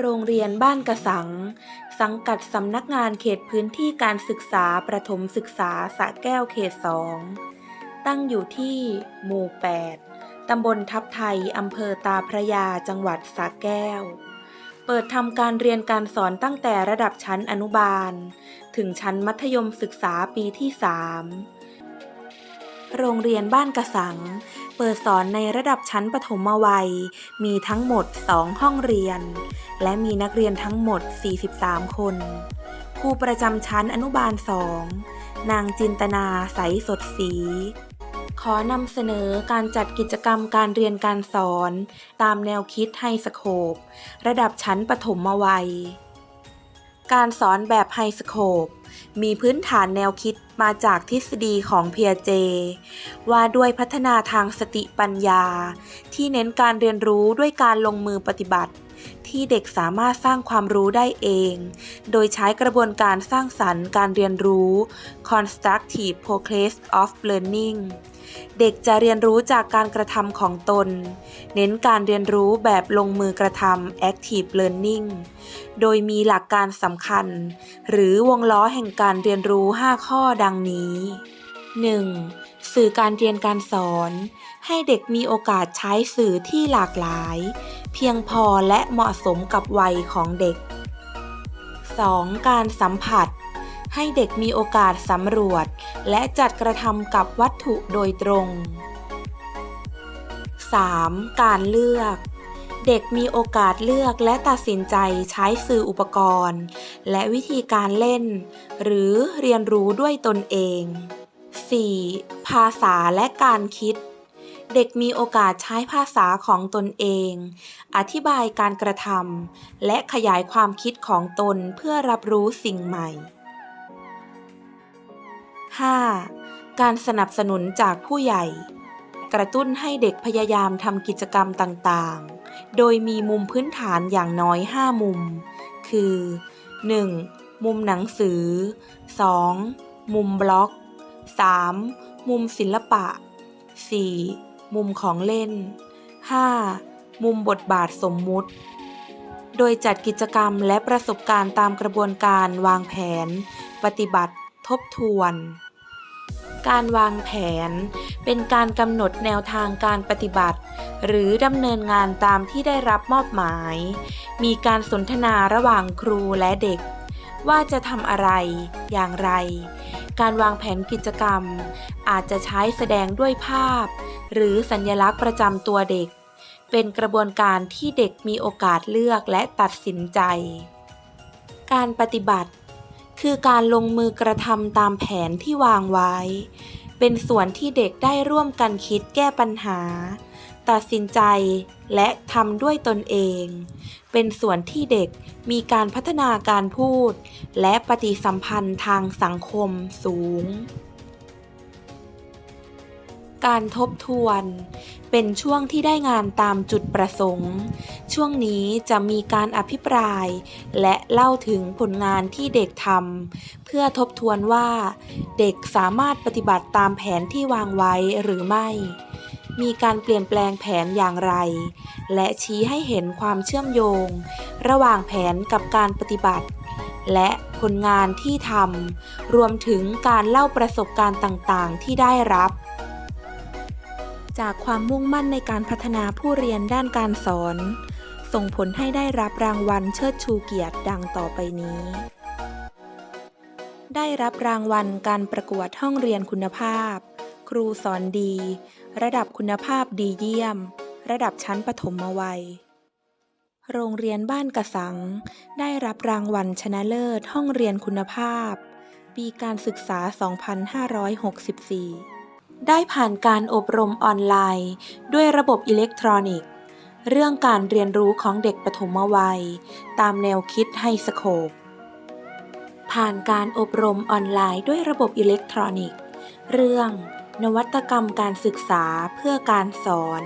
โรงเรียนบ้านกระสัง สังกัดสำนักงานเขตพื้นที่การศึกษาประถมศึกษาสะแก้วเขตสอง ตั้งอยู่ที่ หมู่ 8 ตำบลทับไทย อำเภอตาพระยา จังหวัดสะแก้ว เปิดทำการเรียนการสอนตั้งแต่ระดับชั้นอนุบาล ถึงชั้นมัธยมศึกษาปีที่ 3 โรงเรียนบ้านกระสัง เปิดสอนในระดับชั้นประถมวัย มีทั้งหมด 2 ห้องเรียน และมีนักเรียนทั้งหมด 43 คนครูประจำชั้นอนุบาล2นางจินตนาใสสดสี ขอนำเสนอการจัดกิจกรรมการเรียนการสอน ตามแนวคิดไฮสโคประดับชั้นประถมวัย การสอนแบบไฮสโคปมีพื้นฐานแนวคิดมาจากทฤษฎีของเพียเจ ว่าด้วยพัฒนาทางสติปัญญา ที่เน้นการเรียนรู้ด้วยการลงมือปฏิบัติ ที่เด็กสามารถสร้างความรู้ได้เอง โดยใช้กระบวนการสร้างสรรค์การเรียนรู้ constructive process of learning เด็กจะเรียนรู้จากการกระทำของตน เน้นการเรียนรู้แบบลงมือกระทำ active learning โดยมีหลักการสำคัญ หรือวงล้อแห่งการเรียนรู้ 5 ข้อดังนี้ 1. สื่อการเรียนการสอน ให้เด็กมีโอกาสใช้สื่อที่หลากหลาย เพียงพอและเหมาะสมกับวัยของเด็ก 2. การสัมผัส ให้เด็กมีโอกาสสำรวจ และจัดกระทำกับวัตถุโดยตรง 3. การเลือก เด็กมีโอกาสเลือกและตัดสินใจใช้สื่ออุปกรณ์ และวิธีการเล่น หรือเรียนรู้ด้วยตนเอง 4. ภาษาและการคิด เด็กมีโอกาสใช้ภาษาของตนเอง อธิบายการกระทำและขยายความคิดของตนเพื่อรับรู้สิ่งใหม่ 5. การสนับสนุนจากผู้ใหญ่ กระตุ้นให้เด็กพยายามทำกิจกรรมต่างๆ โดยมีมุมพื้นฐานอย่างน้อย 5 มุม คือ 1. มุมหนังสือ 2. มุมบล็อก 3. มุมศิลปะ 4. มุมของเล่น 5. มุมบทบาทสมมุติ โดยจัดกิจกรรมและประสบการณ์ตามกระบวนการวางแผน ปฏิบัติ ทบทวน การวางแผน เป็นการกำหนดแนวทางการปฏิบัติ หรือดำเนินงานตามที่ได้รับมอบหมาย มีการสนทนาระหว่างครูและเด็ก ว่าจะทำอะไร อย่างไร การวางแผนกิจกรรม อาจจะใช้แสดงด้วยภาพ หรือสัญลักษณ์ประจำตัวเด็ก เป็นกระบวนการที่เด็กมีโอกาสเลือกและตัดสินใจ การปฏิบัติ คือการลงมือกระทำตามแผนที่วางไว้ เป็นส่วนที่เด็กได้ร่วมกันคิดแก้ปัญหา ตัดสินใจและทำด้วยตนเอง เป็นส่วนที่เด็กมีการพัฒนาการพูด และปฏิสัมพันธ์ทางสังคมสูง การทบทวน เป็นช่วงที่ได้งานตามจุดประสงค์ ช่วงนี้จะมีการอภิปราย และเล่าถึงผลงานที่เด็กทำเพื่อทบทวนว่า เด็กสามารถปฏิบัติตามแผนที่วางไว้หรือไม่ มีการเปลี่ยนแปลงแผนอย่างไร และชี้ให้เห็นความเชื่อมโยง ระหว่างแผนกับการปฏิบัติ และผลงานที่ทำรวมถึงการเล่าประสบการณ์ต่างๆ ที่ได้รับ จากความมุ่งมั่นในการพัฒนาผู้เรียนด้านการสอน ส่งผลให้ได้รับรางวัลเชิดชูเกียรติดังต่อไปนี้ ได้รับรางวัลการประกวดห้องเรียนคุณภาพ ครูสอนดี ระดับคุณภาพดีเยี่ยม ระดับชั้นประถมวัย โรงเรียนบ้านกระสัง ได้รับรางวัลชนะเลิศห้องเรียนคุณภาพ ปีการศึกษา 2564 ได้ผ่านการอบรมออนไลน์ ด้วยระบบอิเล็กทรอนิกส์ เรื่องการเรียนรู้ของเด็กปฐมวัย ตามแนวคิดไฮสโคปผ่านการอบรมออนไลน์ด้วยระบบอิเล็กทรอนิกส์ เรื่อง นวัตกรรมการศึกษาเพื่อการสอน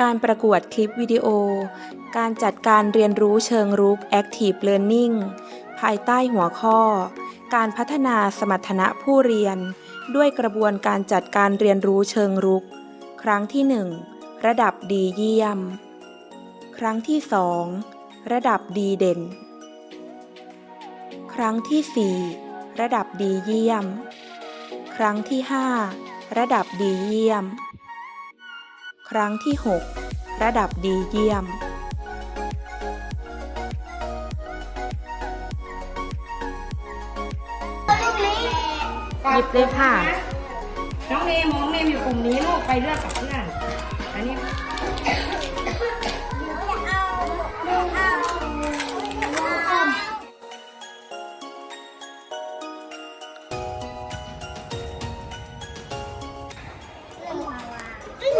การประกวดคลิปวิดีโอ การจัดการเรียนรู้เชิงรุก Active Learning ภายใต้หัวข้อ การพัฒนาสมรรถนะผู้เรียน ด้วยกระบวนการจัดการเรียนรู้เชิงรุก ครั้งที่ 1 ระดับดีเยี่ยม ครั้งที่ 2 ระดับดีเด่น ครั้งที่ 4 ระดับดีเยี่ยม ครั้งที่ 5 ระดับดีเยี่ยม ครั้งที่ 6 ระดับดีเยี่ยม หยิบเลยค่ะ น้องเมย์มองเมย์อยู่กลุ่มนี้ลูกไปเลือกกับเพื่อน อันนี้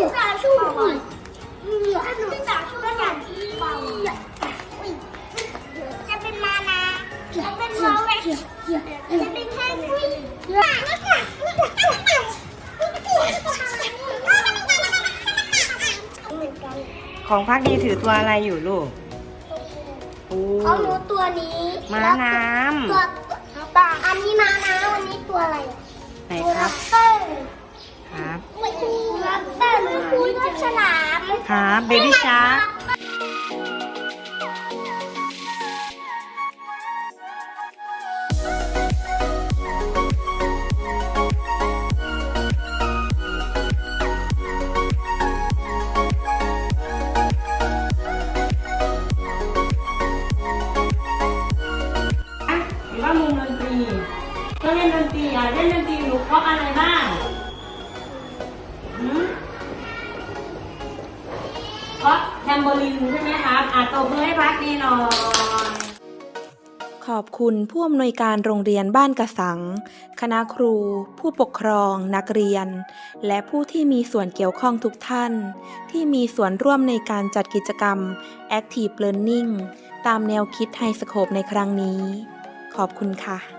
这大树会，这大树的两只猫。จะเป็นมานาจะเป็นโรเวชจะเป็นแพนกวิน ของพักดีถือตัวอะไรอยู่ลูกปู เขารู้ตัวนี้ ม้าน้ ตัวตาอันนี้มานาวันนี้ตัวอะไร ำไหน ตัว ครั ลั บ บเตอร์ ครับ ลับเตอร์หนูคุยกับฉลามครับเบบี้ชาร์ก เพราะแทมโบลินใช่ไหมครับอะตบมือให้พักดีหน่อยขอบคุณผู้อำนวยการโรงเรียนบ้านกระสัง คณะครู ผู้ปกครอง นักเรียน และผู้ที่มีส่วนเกี่ยวข้องทุกท่าน ที่มีส่วนร่วมในการจัดกิจกรรม Active Learning ตามแนวคิดไฮสโคปในครั้งนี้ ขอบคุณค่ะ